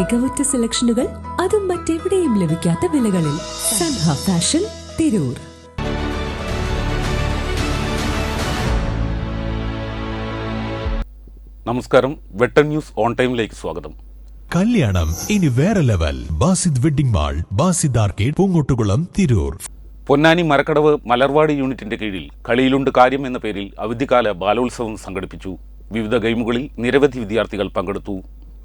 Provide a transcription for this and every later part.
മികവുറ്റ സെലക്ഷനുകൾ അതും മറ്റെവിടെയും ലഭിക്കാത്ത വിലകളിൽ സൻഹ ഫാഷൻ തിരൂർ. നമസ്കാരം. വെട്ടൺ ന്യൂസ് ഓൺ ടൈമിലേക്ക് സ്വാഗതം. കല്യാണം ഇനി വേറെ level. Basid wedding mall Basid arcade Poongottukulam Tirur. Ponnani Marakkadavu Malarvadi യൂണിറ്റിന്റെ കീഴിൽ കളിയിലുണ്ട് കാര്യം എന്ന പേരിൽ അവധിക്കാല ബാലോത്സവം സംഘടിപ്പിച്ചു. വിവിധ ഗെയിമുകളിൽ നിരവധി വിദ്യാർത്ഥികൾ പങ്കെടുത്തു.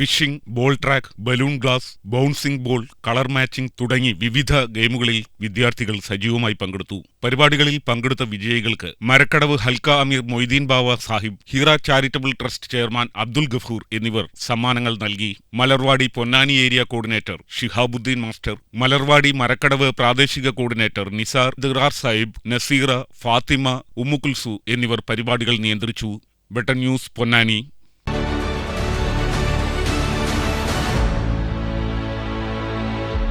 Fishing ball track balloon glass bouncing ball colour matching തുടങ്ങി വിവിധ ഗെയിമുകളിൽ വിദ്യാർത്ഥികൾ സജീവമായി പങ്കെടുത്തു. പരിപാടികളിൽ പങ്കെടുത്ത വിജയികൾക്ക് Marakkadavu ഹൽക്ക Ameer Moideen Bava Sahib Heera charitable trust chairman Abdul Gafoor എന്നിവർ സമ്മാനങ്ങൾ നൽകി. Malarvadi Ponnani area coordinator Shihabuddeen master Malarvadi Marakkadavu പ്രാദേശിക കോർഡിനേറ്റർ നിസാർ ദിറാർ സാഹിബ് നസീറ ഫാത്തിമ ഉമ്മുക്കുൽസു എന്നിവർ പരിപാടികൾ നിയന്ത്രിച്ചു. Button news Ponnani.